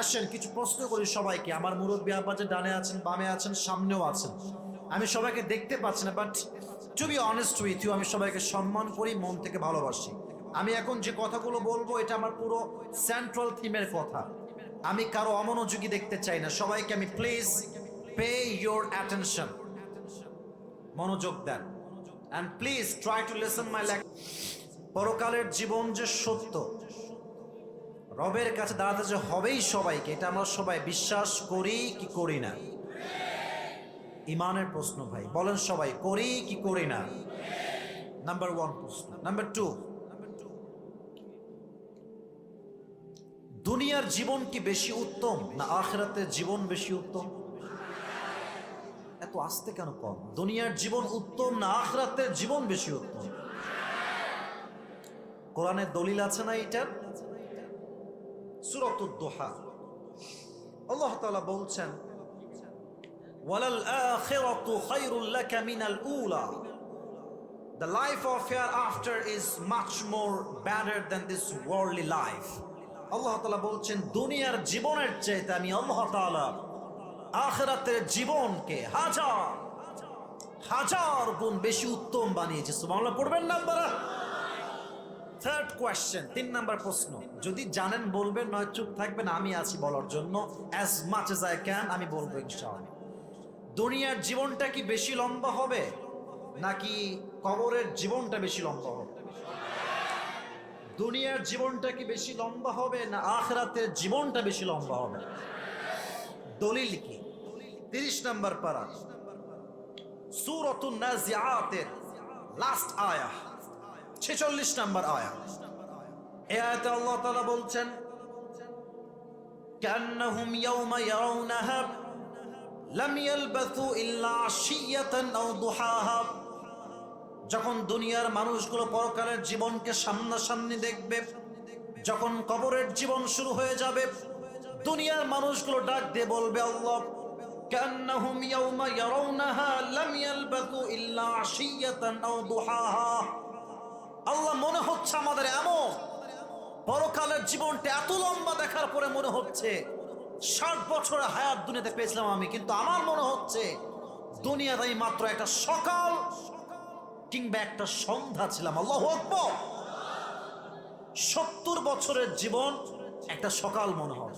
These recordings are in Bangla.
আসেন, কিছু প্রশ্ন করি সবাইকে। আমার মুরব্বী যে ডানে আছেন, বামে আছেন, সামনেও আছেন। আমি সবাইকে দেখতে পাচ্ছি না but to be honest with you আমি সবাইকে সম্মান করি, মন থেকে ভালোবাসি। আমি এখন যে কথাগুলো বলব, এটা আমার পুরো সেন্ট্রাল থিমের কথা। আমি কারও অমনোযোগী দেখতে চাই না। সবাইকে আমি প্লিজ পে ইয়োর অ্যাটেনশন মনোযোগ দেন। And please try to listen my lack পরকালের জীবন যে সত্য রবের কাছে দাঁড়াতে যে হবেই সবাইকে, এটা আমরা সবাই বিশ্বাস করি কি করি না? ইমানের প্রশ্ন ভাই, বলেন সবাই, করি কি করি না? নাম্বার ওয়ান প্রশ্ন। নাম্বার টু দুনিয়ার জীবন কি বেশি উত্তম না আখরাতের জীবন বেশি উত্তম? এত আসতে কেন কম? দুনিয়ার জীবন উত্তম না আখরাতের জীবন বেশি উত্তম? কোরআনের দলিল আছে না এটার? সুরতুদ দোহা। আল্লাহ তাআলা বলছেন বলছেন, দুনিয়ার জীবনের চাইতে আমি আল্লাহ আখিরাতের জীবনকে হাজার হাজার গুণ বেশি উত্তম বানিয়েছে। সুবহানাল্লাহ, পড়বেন না আপনারা? থার্ড কোয়েশ্চেন তিন নাম্বার প্রশ্ন। যদি জানেন বলবেন নয় চুপ থাকবেন আমি আছি বলার জন্য। As much as I can আমি বলব ইনশাআল্লাহ। দুনিয়ার জীবনটা কি বেশি লম্বা হবে? নাকি কবরের জীবনটা বেশি লম্বা হবে? দুনিয়ার জীবনটা কি বেশি লম্বা হবে, না আখরাতের জীবনটা বেশি লম্বা হবে? দলিল কি? তিরিশ নাম্বার পারা। সুরতুন নাজিআতের লাস্ট আয়া ছেচল্লিশ নাম্বার আয়া। এ আয়াতে আল্লাহ তাআলা বলছেন, কান্নাহুম ইয়াওমা ইয়ারাউনাহা, লাম ইয়ালবাথু ইল্লা আশিয়াতান আও দুহাহা। যখন দুনিয়ার মানুষগুলো পরকালের জীবনকে সামনাসামনি দেখবে, যখন কবরের জীবন শুরু হয়ে যাবে, দুনিয়ার মানুষগুলো ডাক দিয়ে বলবে, আল্লাহ, কান্নাহুম ইয়াওমা ইয়ারাউনাহা, লাম ইয়ালবাথু ইল্লা আশিয়াতান আও দুহাহা। পরকালের জীবনটা এত লম্বা দেখার পরে মনে হচ্ছে, ষাট বছরের হায়াত দুনিয়াতে পেয়েছিলাম আমি, কিন্তু আমার মনে হচ্ছে দুনিয়াতে আমি মাত্র একটা সকাল কিংবা একটা সন্ধ্যা ছিলাম। আল্লাহ আকবর! সত্তর বছরের জীবন একটা সকাল মনে হবে।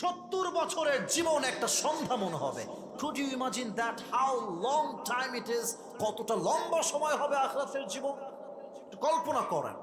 সত্তর বছরের জীবন একটা সন্ধ্যা মনে হবে। Could you imagine that how long time it is কতটা লম্বা সময় হবে আখরাতের জীবন? কল্পনা করেন।